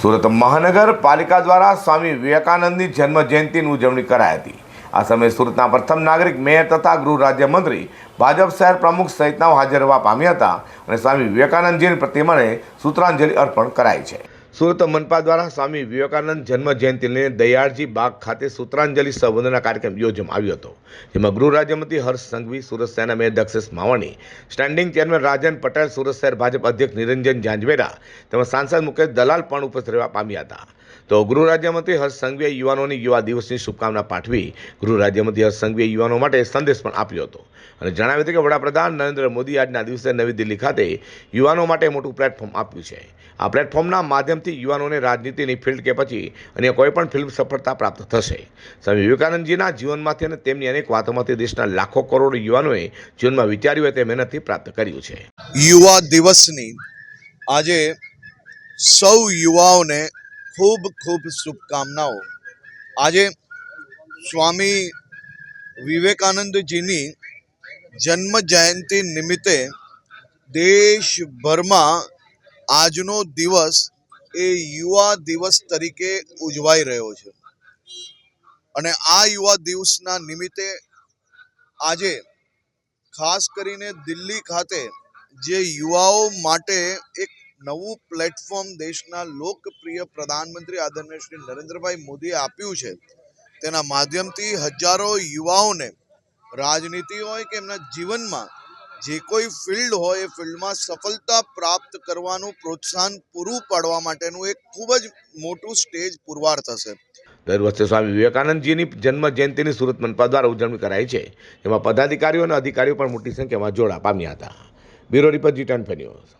સુરત મહાનગરપાલિકા દ્વારા સ્વામી વિવેકાનંદની જન્મ જયંતિની ઉજવણી કરાઈ હતી. આ સમયે સુરતના પ્રથમ નાગરિક મેયર તથા ગૃહ રાજ્યમંત્રી ભાજપ શહેર પ્રમુખ સહિતનાઓ હાજર રહેવા પામ્યા હતા અને સ્વામી વિવેકાનંદજીની પ્રતિમાને સૂત્રાંજલિ અર્પણ કરાઈ છે. સુરત મનપા દ્વારા સ્વામી વિવેકાનંદ જન્મ જયંતિને દયાળજી બાગ ખાતે સૂત્રાંજલિ સંબોધનના કાર્યક્રમ યોજવામાં આવ્યો હતો. જેમાં ગૃહ રાજ્યમંત્રી હર્ષ સંઘવી, સુરત સેના mayor Dakshesh Mavani, standing chairman Rajan Patel, Surat શહેર ભાજપ અધ્યક્ષ નિરંજન જાંજવેરા તેમજ સાંસદ મુકેશ દલાલ પણ ઉપસ્થિત રહેવા પામ્યા હતા. તો ગૃહ રાજ્યમંત્રી હર્ષ સંઘવીએ યુવાનોની યુવા દિવસની શુભકામના પાઠવી ગૃહ રાજ્યમંત્રી હર્ષ સંઘવીએ યુવાનો માટે સંદેશ પણ આપ્યો હતો. અને જણાવ્યું હતું કે વડાપ્રધાન નરેન્દ્ર મોદી આજના દિવસે નવી દિલ્હી ખાતે યુવાનો માટે મોટું પ્લેટફોર્મ આપ્યું છે. આ પ્લેટફોર્મના માધ્યમથી યુવાનોને રાજનીતિની ફિલ્ડ કે પછી અન્ય કોઈ પણ ફિલ્મ સફળતા પ્રાપ્ત થશે. સ્વામી વિવેકાનંદજીના જીવનમાંથી અને તેમની અનેક વાતોમાંથી દેશના લાખો કરોડ યુવાનોએ જીવનમાં વિચાર્યું તે મહેનતથી પ્રાપ્ત કર્યું છે. યુવા દિવસની આજે સૌ યુવાઓને ખૂબ ખૂબ શુભકામનાઓ. આજે સ્વામી વિવેકાનંદજીની જન્મ જયંતિ નિમિત્તે દેશભરમાં આજનો દિવસ એ યુવા દિવસ તરીકે ઉજવાઈ રહ્યો છે. અને આ યુવા દિવસના નિમિત્તે આજે ખાસ કરીને દિલ્હી ખાતે જે યુવાઓ માટે એક નવું પ્લેટફોર્મ દેશના લોકપ્રિય પ્રધાનમંત્રી આદરણીય શ્રી નરેન્દ્રભાઈ મોદીએ આપ્યું છે. તેના માધ્યમથી હજારો યુવાઓને રાજનીતિ હોય કે એમના જીવનમાં જે કોઈ ફિલ્ડ હોય એ ફિલ્ડમાં સફળતા પ્રાપ્ત કરવાનું પ્રોત્સાહન પૂરું પાડવા માટેનું એક ખૂબ જ મોટું સ્ટેજ પુરવાર થશે. દર વર્ષે સ્વામી વિવેકાનંદજીની જન્મ જયંતિની સુરત મનપા દ્વારા ઉજવણી કરાઈ છે. એમાં પદાધિકારીઓ અને અધિકારીઓ પણ મોટી સંખ્યામાં જોડા પામ્યા હતા. બ્યુરો રિપોર્ટ જીટન ફન્યુઝ ન્યૂઝ.